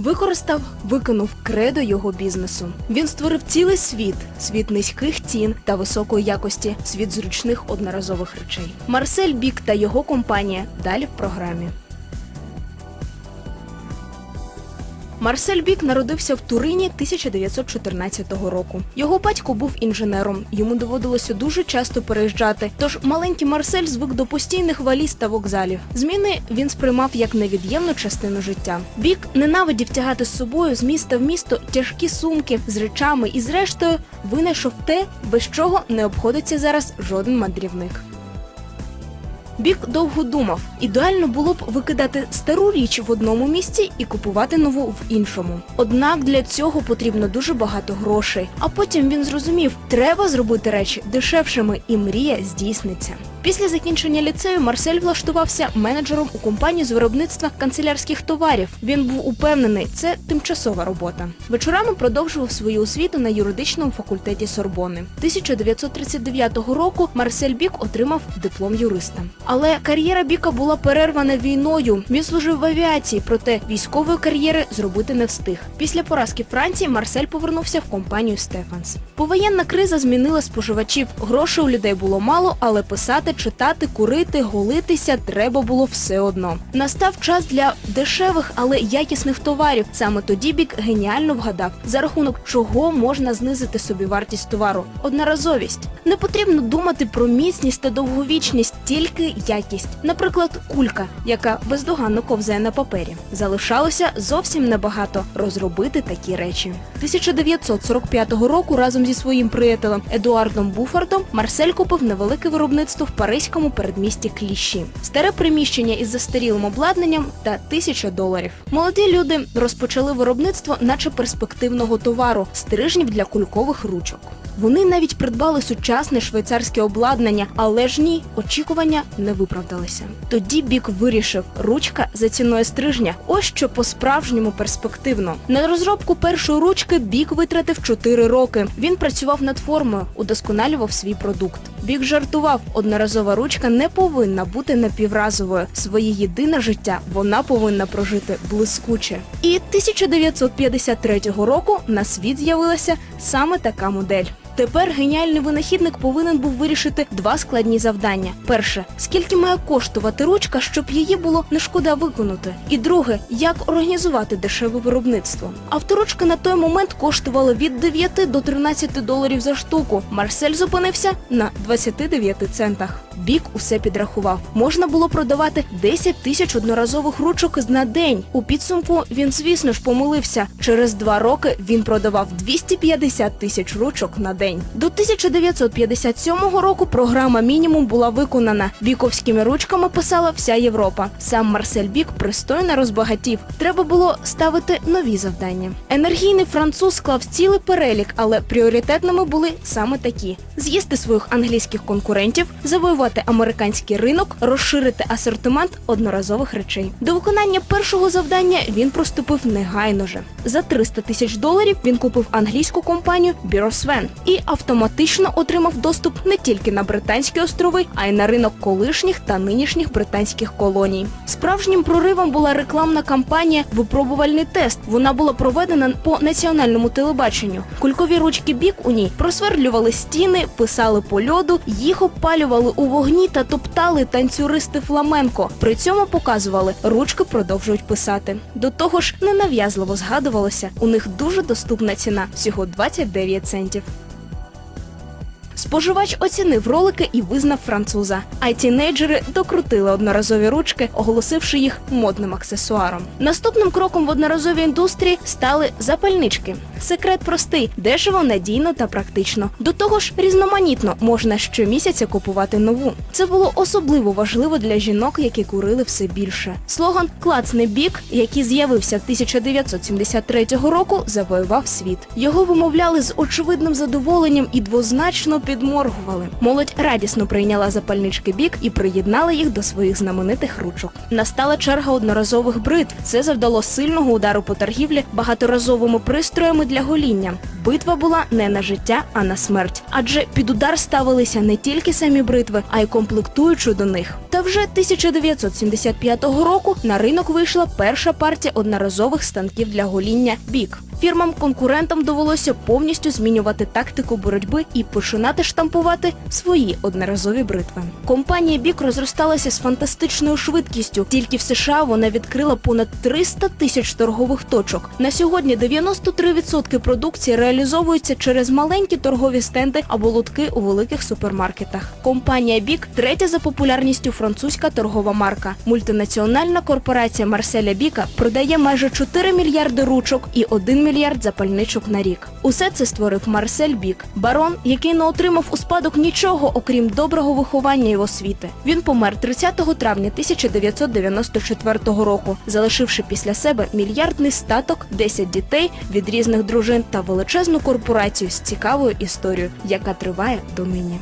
Використав, викинув кредо його бізнесу. Він створив цілий світ, світ низьких цін та високої якості, світ зручних одноразових речей. Марсель Бік та його компанія далі в програмі. Марсель Бік народився в Турині 1914 року. Його батько був інженером. Йому доводилося дуже часто переїжджати. Тож маленький Марсель звик до постійних валіз та вокзалів. Зміни він сприймав як невід'ємну частину життя. Бік ненавидів тягати з собою з міста в місто тяжкі сумки з речами і, зрештою, винайшов те, без чого не обходиться зараз жоден мандрівник. Бік довго думав. Ідеально було б викидати стару річ в одному місці і купувати нову в іншому. Однак для цього потрібно дуже багато грошей. А потім він зрозумів, треба зробити речі дешевшими, і мрія здійсниться. Після закінчення ліцею Марсель влаштувався менеджером у компанії з виробництва канцелярських товарів. Він був упевнений, це тимчасова робота. Вечорами продовжував свою освіту на юридичному факультеті Сорбони. 1939 року Марсель Бік отримав диплом юриста. Але кар'єра Біка була перервана війною. Він служив в авіації, проте військової кар'єри зробити не встиг. Після поразки Франції Марсель повернувся в компанію Стефанс. Повоєнна криза змінила споживачів. Грошей у людей було мало, але писати, читати, курити, голитися треба було все одно. Настав час для дешевих, але якісних товарів. Саме тоді бік геніально вгадав, за рахунок чого можна знизити собі вартість товару. Одноразовість. Не потрібно думати про міцність та довговічність, тільки якість. Наприклад, кулька, яка бездоганно ковзає на папері. Залишалося зовсім небагато розробити такі речі. 1945 року разом зі своїм приятелем Едуардом Буфардом Марсель купив невелике виробництво в паризькому передмісті Кліщі. Старе приміщення із застарілим обладнанням та тисяча доларів. Молоді люди розпочали виробництво, наче перспективного товару стрижнів для кулькових ручок. Вони навіть придбали сучасне швейцарське обладнання, але ж ні, очікування не виправдалися. Тоді бік вирішив, ручка за ціною стрижня. Ось що по-справжньому перспективно. На розробку першої ручки бік витратив 4 роки. Він працював над формою, удосконалював свій продукт. Бік жартував, одноразова ручка не повинна бути напівразовою. Своє єдине життя вона повинна прожити блискуче. І 1953 року на світ з'явилася саме така модель. Тепер геніальний винахідник повинен був вирішити два складні завдання. Перше, скільки має коштувати ручка, щоб її було не шкода виконати. І друге, як організувати дешеве виробництво. Авторучки на той момент коштували від 9 до 13 доларів за штуку. Марсель зупинився на 29 центах. Бік усе підрахував. Можна було продавати 10 тисяч одноразових ручок на день. У підсумку він, звісно ж, помилився. Через два роки він продавав 250 тисяч ручок на день. До 1957 року програма мінімум була виконана. Біковськими ручками писала вся Європа. Сам Марсель Бік пристойно розбагатів. Треба було ставити нові завдання. Енергійний француз склав цілий перелік, але пріоритетними були саме такі: з'їсти своїх англійських конкурентів, завоювати американський ринок, розширити асортимент одноразових речей. До виконання першого завдання він проступив негайно же. За 300 тисяч доларів він купив англійську компанію Біросвен і автоматично отримав доступ не тільки на Британські острови, а й на ринок колишніх та нинішніх британських колоній. Справжнім проривом була рекламна кампанія Випробувальний тест. Вона була проведена по національному телебаченню. Кулькові ручки бік у ній просверлювали стіни, писали по льоду, їх опалювали у вогні та топтали танцюристи фламенко. При цьому показували, ручки продовжують писати. До того ж, ненав'язливо згадувалося, у них дуже доступна ціна всього 29 центів. Споживач оцінив ролики і визнав француза. А тінейджери докрутили одноразові ручки, оголосивши їх модним аксесуаром. Наступним кроком в одноразовій індустрії стали запальнички. Секрет простий, дешево, надійно та практично. До того ж, різноманітно можна щомісяця купувати нову. Це було особливо важливо для жінок, які курили все більше. Слоган Клацний бік, який з'явився 1973 року, завоював світ. Його вимовляли з очевидним задоволенням і двозначно підводили підморгували. Молодь радісно прийняла запальнички бік і приєднала їх до своїх знаменитих ручок. Настала черга одноразових бритв. Це завдало сильного удару по торгівлі багаторазовими пристроями для гоління. Битва була не на життя, а на смерть. Адже під удар ставилися не тільки самі бритви, а й комплектуючу до них. Та вже 1975 року на ринок вийшла перша партія одноразових станків для гоління бік. Фірмам-конкурентам довелося повністю змінювати тактику боротьби і починати штампувати свої одноразові бритви. Компанія Бік розросталася з фантастичною швидкістю. Тільки в США вона відкрила понад 300 тисяч торгових точок. На сьогодні 93% продукції реалізовуються через маленькі торгові стенди або лотки у великих супермаркетах. Компанія Бік третя за популярністю французька торгова марка. Мультинаціональна корпорація Марселя Біка продає майже 4 мільярди ручок і 1 мільярд запальничок на рік. Усе це створив Марсель Бік, барон, який не отримав у спадок нічого, окрім доброго виховання й освіти. Він помер 30 травня 1994 року, залишивши після себе мільярдний статок, 10 дітей від різних дружин та величезну корпорацію з цікавою історією, яка триває донині.